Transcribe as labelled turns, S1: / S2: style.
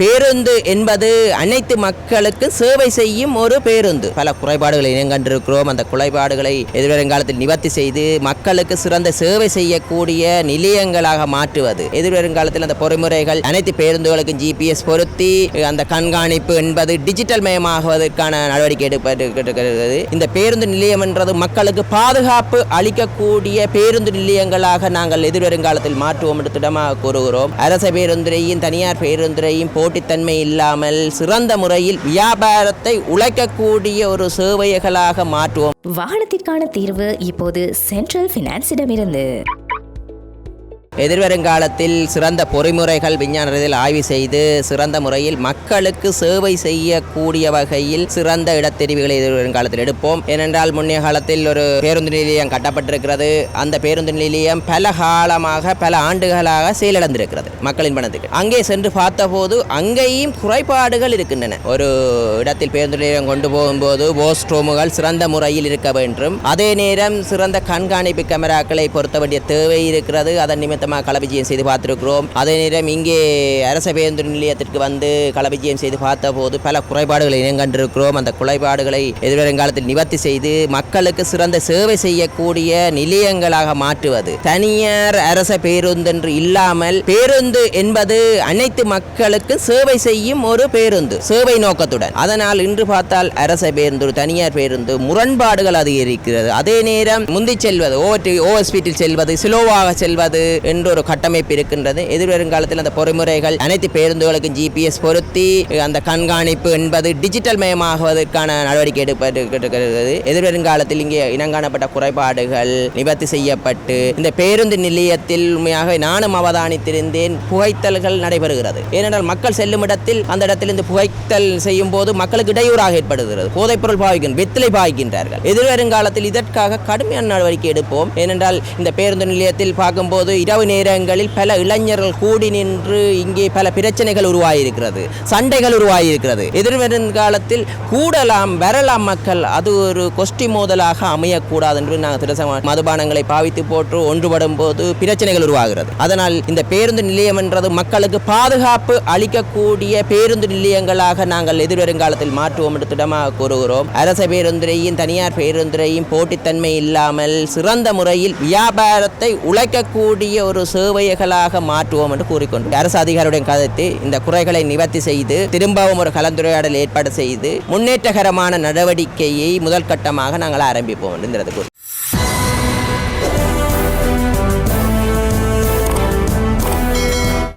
S1: பேருந்து என்பது அனைத்து மக்களுக்கு சேவை செய்யும் ஒரு பேருந்து. பல குறைபாடுகளை இனங்கண்டிருக்கிறோம் அந்த குறைபாடுகளை எதிர்வருங்காலத்தில் நிவர்த்தி செய்து மக்களுக்கு சிறந்த சேவை செய்யக்கூடிய நிலையங்களாக மாற்றுவது. எதிர்வருங்காலத்தில் அந்த பொறிமுறைகள் அனைத்து பேருந்துகளுக்கும் ஜிபிஎஸ் பொருத்தி அந்த கண்காணிப்பு என்பது டிஜிட்டல் மயமாகுவதற்கான நடவடிக்கை எடுப்பது இந்த பேருந்து நிலையம் என்றது மக்களுக்கு பாதுகாப்பு அளிக்கக்கூடிய பேருந்து நிலையங்களாக நாங்கள் எதிர்வருங்காலத்தில் மாற்றுவோம் என்று திடமாக கூறுகிறோம். அரச பேருந்துரையும் தனியார் பேருந்துரையும் போட்டித்தன்மை இல்லாமல் சிறந்த முறையில் வியாபாரத்தை உழைக்கக்கூடிய ஒரு சேவைகளாக மாற்றுவோம்.
S2: வாகனத்திற்கான தீர்வு இப்போது சென்ட்ரல் பினான்ஸிடமிருந்து
S1: எதிர்வருங்காலத்தில் சிறந்த பொறிமுறைகள் விஞ்ஞான ரீதியில் ஆய்வு செய்து சிறந்த முறையில் மக்களுக்கு சேவை செய்யக்கூடிய வகையில் சிறந்த இடத்தெரிவுகளை எதிர்வருங்காலத்தில் எடுப்போம். ஏனென்றால் முன்னைய காலத்தில் ஒரு பேருந்து நிலையம் கட்டப்பட்டிருக்கிறது. அந்த பேருந்து நிலையம் பல காலமாக பல ஆண்டுகளாக செயலிழந்திருக்கிறது மக்களின் பணத்துக்கு அங்கே சென்று பார்த்தபோது அங்கேயும் குறைபாடுகள் இருக்கின்றன. ஒரு இடத்தில் பேருந்து நிலையம் கொண்டு போகும்போது போஸ்ட்ரோமுகள் சிறந்த முறையில் இருக்க வேண்டும். அதே நேரம் சிறந்த கண்காணிப்பு கேமராக்களை பொருத்த வேண்டிய தேவை இருக்கிறது. அதன் நிமித்த மொத்தமாக களவிஜயம் செய்து பார்த்திருக்கிறோம் அதே நேரம் இங்கே அரச பேருந்து நிலையத்திற்கு வந்து களவிஜயம் செய்து பார்த்தபோது பல குறைபாடுகளை இனங்கண்டிருக்கிறோம் அந்த குறைபாடுகளை எதிர்வருங்காலத்தில் நிவர்த்தி செய்து மக்களுக்கு சிறந்த சேவை செய்யக்கூடிய நிலையங்களாக மாற்றுவது தனியார் அரச பேருந்து என்று இல்லாமல் பேருந்து என்பது அனைத்து மக்களுக்கு சேவை செய்யும் ஒரு பேருந்து சேவை நோக்கத்துடன் அதனால் இன்று பார்த்தால் அரச பேருந்து தனியார் பேருந்து முரண்பாடுகள் அதிகரிக்கிறது அதே நேரம் முந்தி செல்வது ஓவர் ஓவர் ஸ்பீட்டில் செல்வது ஸ்லோவாக செல்வது என்ற ஒரு கட்டமைப்பு இருக்கின்றது. எதிர்வருங்காலத்தில் அந்த பொறிமுறைகள் அனைத்து பேருந்துகளுக்கும் ஜிபிஎஸ் பொருத்தி அந்த கண்காணிப்பு என்பது டிஜிட்டல் மயமாகுவதற்கான நடவடிக்கை எடுப்பது எதிர்வருங்காலத்தில் இங்கே இனங்காணப்பட்ட குறைபாடுகள் நிவர்த்தி செய்யப்பட்டு இந்த பேருந்து நிலையத்தில் உண்மையாக நானும் அவதானித்திருந்தேன். புகைத்தல்கள் நடைபெறுகிறது. ஏனென்றால் மக்கள் செல்லும் இடத்தில் அந்த இடத்தில் இந்த புகைத்தல் செய்யும் போது மக்களுக்கு இடையூறாக ஏற்படுகிறது. போதைப்பொருள் பாவிக்கின்ற வெத்திலை பாவிக்கின்றார்கள் எதிர்வருங்காலத்தில் இதற்காக கடுமையான நடவடிக்கை எடுப்போம். ஏனென்றால் இந்த பேருந்து நிலையத்தில் பார்க்கும்போது இரவு நேரங்களில் பல இளைஞர்கள் கூடி நின்று இங்கே பல பிரச்சனைகள் உருவாகியிருக்கிறது சண்டைகள் உருவாகியிருக்கிறது எதிர்வரும் காலத்தில் கூடலாம் வரலாம் மக்கள் அது ஒரு கொஸ்டி மோதலாக அமையக்கூடாது என்று நாங்கள் திருசம மதுபானங்களை பாவித்து போட்டு ஒன்றுபடும் போது பிரச்சனைகள் உருவாகிறது. அதனால் இந்த பேருந்து நிலையம் என்றது மக்களுக்கு பாதுகாப்பு அளிக்கக்கூடிய பேருந்து நிலையங்களாக நாங்கள் எதிர்வரும் காலத்தில் மாற்றுவோம் என்று திடமாக கூறுகிறோம். அரச பேருந்துரையும் தனியார் பேருந்துரையும் போட்டித்தன்மை இல்லாமல் சிறந்த முறையில் வியாபாரத்தை உழைக்கக்கூடிய ஒரு சேவைகளாக மாற்றுவோம் என்று கூறிக்கொண்டு அரசு அதிகாரியுடன் கதைத்து இந்த குறைகளை நிவர்த்தி செய்து திரும்பவும் ஒரு கலந்துரையாடல் ஏற்பாடு செய்து முன்னேற்றகரமான நடவடிக்கையை முதல் கட்டமாக நாங்கள் ஆரம்பிப்போம் என்றது கூறி